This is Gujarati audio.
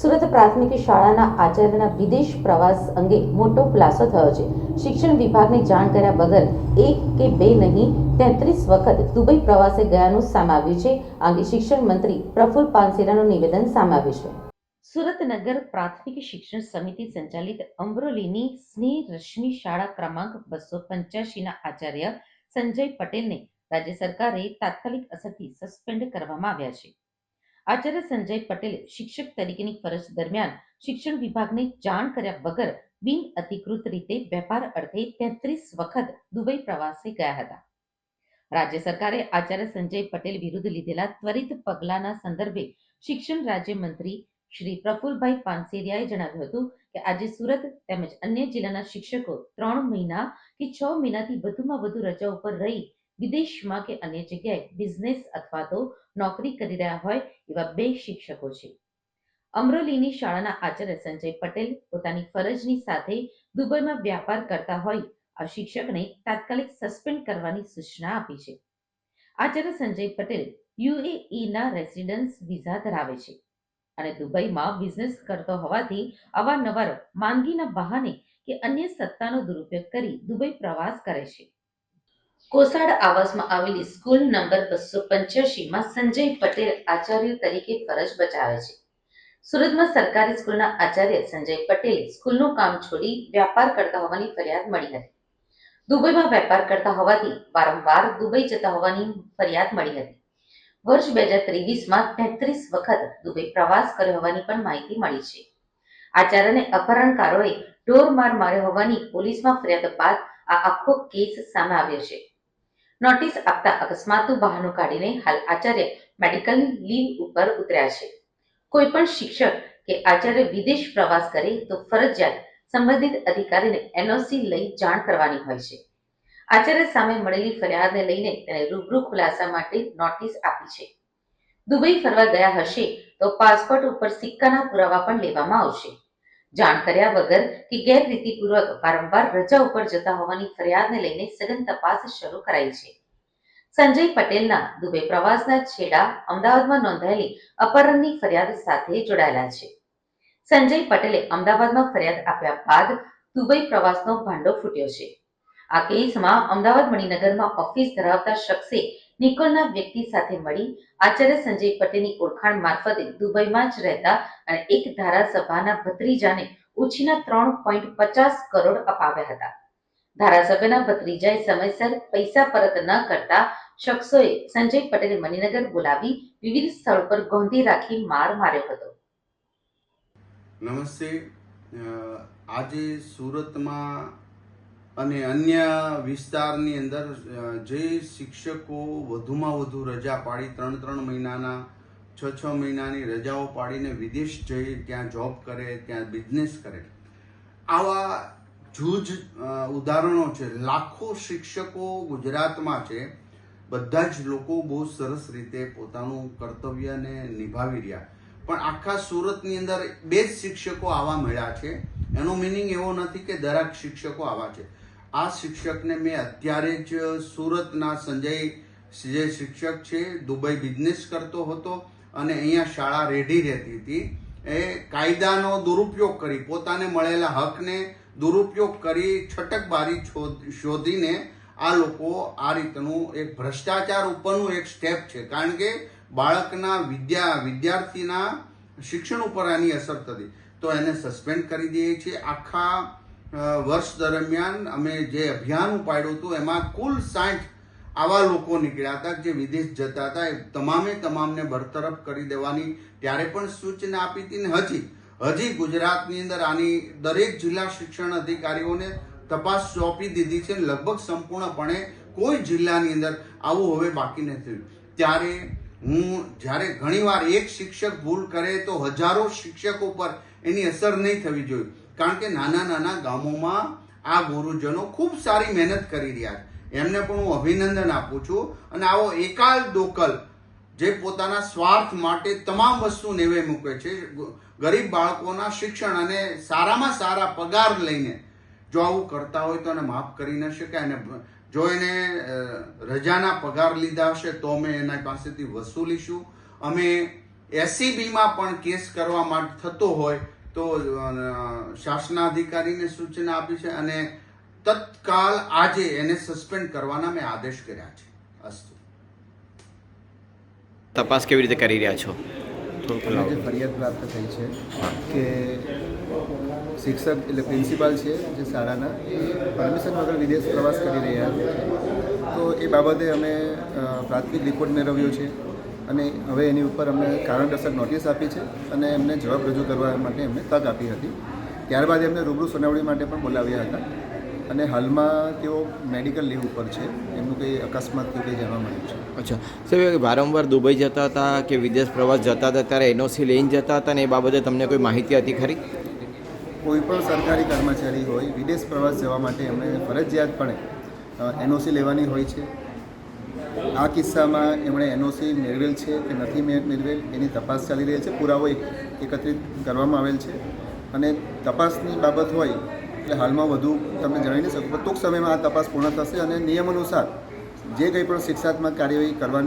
સુરત પ્રાથમિક શાળાના આચાર્યના વિદેશ પ્રવાસ અંગે મોટો ખુલાસો થયો છે. શિક્ષણ વિભાગને જાણ કર્યા વગર એક કે બે નહીં, તેત્રીસ વખત દુબઈ પ્રવાસે ગયાનું સામે આવ્યું છે અંગે શિક્ષણ મંત્રી પ્રફુલ પાનસેરાનું નિવેદન સામે આવ્યું છે. સુરત નગર પ્રાથમિક શિક્ષણ સમિતિ સંચાલિત અમરોલીની સ્નેહ રશ્મિ શાળા ક્રમાંક બસો પંચ્યાસીના આચાર્ય સંજય પટેલને રાજ્ય સરકારે તાત્કાલિક અસરથી સસ્પેન્ડ કરવામાં આવ્યા છે. આચાર્ય સંજય પટેલ શિક્ષક તરીકેની ફરજ દરમિયાન શિક્ષણ વિભાગને જાણ કર્યા વગર બિન અધિકૃત રીતે વેપાર અર્થે તેત્રીસ વખત દુબઈ પ્રવાસે ગયા હતા. રાજ્ય સરકારે આચાર્ય સંજય પટેલ વિરુદ્ધ લીધેલા ત્વરિત પગલાના સંદર્ભે શિક્ષણ રાજ્યમંત્રી શ્રી પ્રફુલભાઈ પાનસેરિયાએ જણાવ્યું હતું કે આજે સુરત તેમજ અન્ય જિલ્લાના શિક્ષકો ત્રણ મહિના કે છ મહિનાથી વધુમાં વધુ રજા ઉપર રહી વિદેશમાં કે અન્ય જગ્યાએ બિઝનેસ અથવા તો નોકરી કરી રહ્યા હોય એવા બે શિક્ષકો છે. અમરોલીની શાળાના આચાર્ય સંજય પટેલ પોતાની ફરજની સાથે દુબઈમાં વ્યાપાર કરતા હોય આ શિક્ષકને તાત્કાલિક સસ્પેન્ડ કરવાની સૂચના આપી છે. આચાર્ય સંજય પટેલ યુએઈના રેસિડન્સ વિઝા ધરાવે છે અને દુબઈમાં બિઝનેસ કરતો હોવાથી અવારનવાર માંદગીના બહાને કે અન્ય સત્તાનો દુરુપયોગ કરી દુબઈ પ્રવાસ કરે છે. કોસાડ આવાસમાં આવેલી સ્કૂલ નંબર બસો પંચ્યાસીમાં સંજય પટેલ આચાર્ય તરીકે ફરજ બજાવે છે. સુરતમાં સરકારી સ્કૂલના આચાર્ય સંજય પટેલે સ્કૂલનું કામ છોડી વ્યાપાર કરતા હોવાની ફરિયાદ મળી હતી. દુબઈમાં વેપાર કરતા હોવાથી વારંવાર દુબઈ જતા હોવાની ફરિયાદ મળી હતી. વર્ષ બે હજાર ત્રેવીસમાં તેત્રીસ વખત દુબઈ પ્રવાસ કર્યો હોવાની પણ માહિતી મળી છે. આચાર્યને અપહરણકારોએ ઢોર માર માર્યો હોવાની પોલીસમાં ફરિયાદ બાદ આ આખો કેસ સામે આવ્યો છે. નોટિસ આપતા અકસ્માતનું બહાનું કાઢીને હાલ આચાર્ય મેડિકલ લીવ ઉપર ઉતર્યા છે. કોઈ પણ શિક્ષક કે આચાર્ય વિદેશ પ્રવાસ કરે તો ફરજિયાત સંબંધિત અધિકારીને એનઓસી લઈ જાણ કરવાની હોય છે. આચાર્ય સામે મળેલી ફરિયાદને લઈને તેને રૂબરૂ ખુલાસા માટે નોટિસ આપી છે. દુબઈ ફરવા ગયા હશે તો પાસપોર્ટ ઉપર સિક્કાના પુરાવા પણ લેવામાં આવશે. જાણ કર્યા વગર કે ગેરરીતિપૂર્વક વારંવાર રજા ઉપર જતા હોવાની ફરિયાદને લઈને સઘન તપાસ શરૂ કરાઈ છે. સંજય પટેલના દુબઈ પ્રવાસના છેડા અમદાવાદમાં નોંધાયેલી અપહરણની ફરિયાદ સાથે જોડાયેલા છે. સંજય પટેલે અમદાવાદમાં ફરિયાદ આપ્યા બાદ દુબઈ પ્રવાસનો ભાંડો ફૂટ્યો છે. આ કેસમાં અમદાવાદ મણિનગરમાં ઓફિસ ધરાવતા શખ્સે નિકોલના વ્યક્તિ સાથે મળી આચાર્ય સંજય પટેલની ઓળખાણ મારફતે દુબઈમાં જ રહેતા અને એક ધારાસભાના ભત્રીજાને ઉછીના ત્રણ પોઈન્ટ પચાસ કરોડ અપાવ્યા હતા. ધારાસભ્યના ભત્રીજાએ સમયસર પૈસા પરત ન કરતા શખ્સોએ સંજય પટેલે મણિનગર બોલાવી વિવિધ સ્થળ પર ગોંધી રાખી માર માર્યો હતો. નમસ્તે. આજે સુરતમાં અને અન્ય વિસ્તારની અંદર જે શિક્ષકો વધુમાં વધુ રજા પાડી, ત્રણ ત્રણ મહિનાના, છ છ મહિનાની રજાઓ પાડીને વિદેશ જઈ ત્યાં જોબ કરે, ત્યાં બિઝનેસ કરે. આવા જૂજ ઉદાહરણો છે. લાખો શિક્ષકો ગુજરાતમાં છે. બધા જ લોકો બહુ સરસ રીતે પોતાનું કર્તવ્યને નિભાવી રહ્યા. પણ આખા સુરતની અંદર બે જ શિક્ષકો આવા મળ્યા છે. એનો મિનિંગ એવો નથી કે દરેક શિક્ષકો આવા છે. આ શિક્ષકને મેં અત્યારે જ સુરતના સંજય જે શિક્ષક છે, દુબઈ બિઝનેસ કરતો હતો અને અહીંયા શાળા રેડી રહેતી હતી. એ કાયદાનો દુરુપયોગ કરી પોતાને મળેલા હકને દુરુપયોગ કરી છટકબારી શોધીને આ લોકો આ રીતનું એક ભ્રષ્ટાચાર ઉપરનું એક સ્ટેપ છે. કારણ કે બાળકના વિદ્યા, વિદ્યાર્થીના શિક્ષણ ઉપર આની અસર થતી. તો એને સસ્પેન્ડ કરી દઈએ છીએ. આખા વર્ષ દરમિયાન અમે જે અભિયાન ઉપાડ્યું હતું, એમાં કુલ સાઠ આવા લોકો નીકળ્યા હતા જે વિદેશ જતા હતા. એ તમામે તમામને બરતરફ કરી દેવાની ત્યારે પણ સૂચના આપી હતી ને હજી. હજી ગુજરાતની અંદર આની દરેક જિલ્લા શિક્ષણ અધિકારીઓને તપાસ સોંપી દીધી છે. લગભગ સંપૂર્ણપણે કોઈ જિલ્લાની અંદર આવું હવે બાકી નથી ત્યારે હું જ્યારે ઘણીવાર એક શિક્ષક ભૂલ કરે તો હજારો શિક્ષકો પર એની અસર નહીં થવી જોઈએ. કારણ કે નાના નાના ગામોમાં આ ગુરુજનો ખૂબ સારી મહેનત કરી રહ્યા છે. એમને પણ હું અભિનંદન આપું છું. અને આવો એકાલ દોકલ જે પોતાના સ્વાર્થ માટે તમામ વસ્તુ નેવે મૂકે છે. ગરીબ બાળકોના શિક્ષણ અને સારામાં સારા પગાર લઈને જો આવું કરતા હોય તો એને માફ કરી ન શકાય અને જો એને રજાના પગાર લીધા હશે તો અમે એના પાસેથી વસૂલીશું અમે એસીબીમાં પણ કેસ કરવા માટે થતો હોય તો શાસના શાસનાધિકારીને સૂચના આપી છે અને તત્કાલ આજે એને સસ્પેન્ડ કરવાના મેં આદેશ કર્યા છે. અસ્તુ તપાસ કેવી રીતે કરી રહ્યા છો? જે ફરિયાદ પ્રાપ્ત થઈ છે કે શિક્ષક એટલે પ્રિન્સિપાલ છે જે શાળાના પરમિશન વગર વિદેશ પ્રવાસ કરી રહ્યા છે. તો એ બાબતે અમે પ્રાથમિક રિપોર્ટ મેળવ્યો છે અને હવે એની ઉપર અમને કારણદર્શક નોટિસ આપી છે અને એમને જવાબ રજૂ કરવા માટે એમને તક આપી હતી. ત્યારબાદ એમને રૂબરૂ સુનાવણી માટે પણ બોલાવ્યા હતા. અને હાલમાં તેઓ મેડિકલ લીવ ઉપર છે. એમનું કંઈ અકસ્માત કે કંઈ જાણવા મળ્યું છે. અચ્છા. સાહેબ વારંવાર દુબઈ જતા હતા કે વિદેશ પ્રવાસ જતા હતા ત્યારે એનઓસી લઈને જતા હતા ને એ બાબતે તમને કોઈ માહિતી હતી ખરી? કોઈ પણ સરકારી કર્મચારી હોય વિદેશ પ્રવાસ જવા માટે એમણે ફરજિયાતપણે એનઓસી લેવાની હોય છે. આ કિસ્સામાં એમણે એનઓસી મેળવેલ છે કે નથી મેળવેલ એની તપાસ ચાલી રહી છે. પુરાવો એક- એકત્રિત કરવામાં આવેલ છે. અને તપાસની બાબત હોય એટલે હાલમાં વધુ તમને જણાવી નહીં શકું, પણ ટૂંક સમયમાં આ તપાસ પૂર્ણ થશે અને નિયમ અનુસાર જે કંઈ પણ શિક્ષાત્મક કાર્યવાહી કરવાની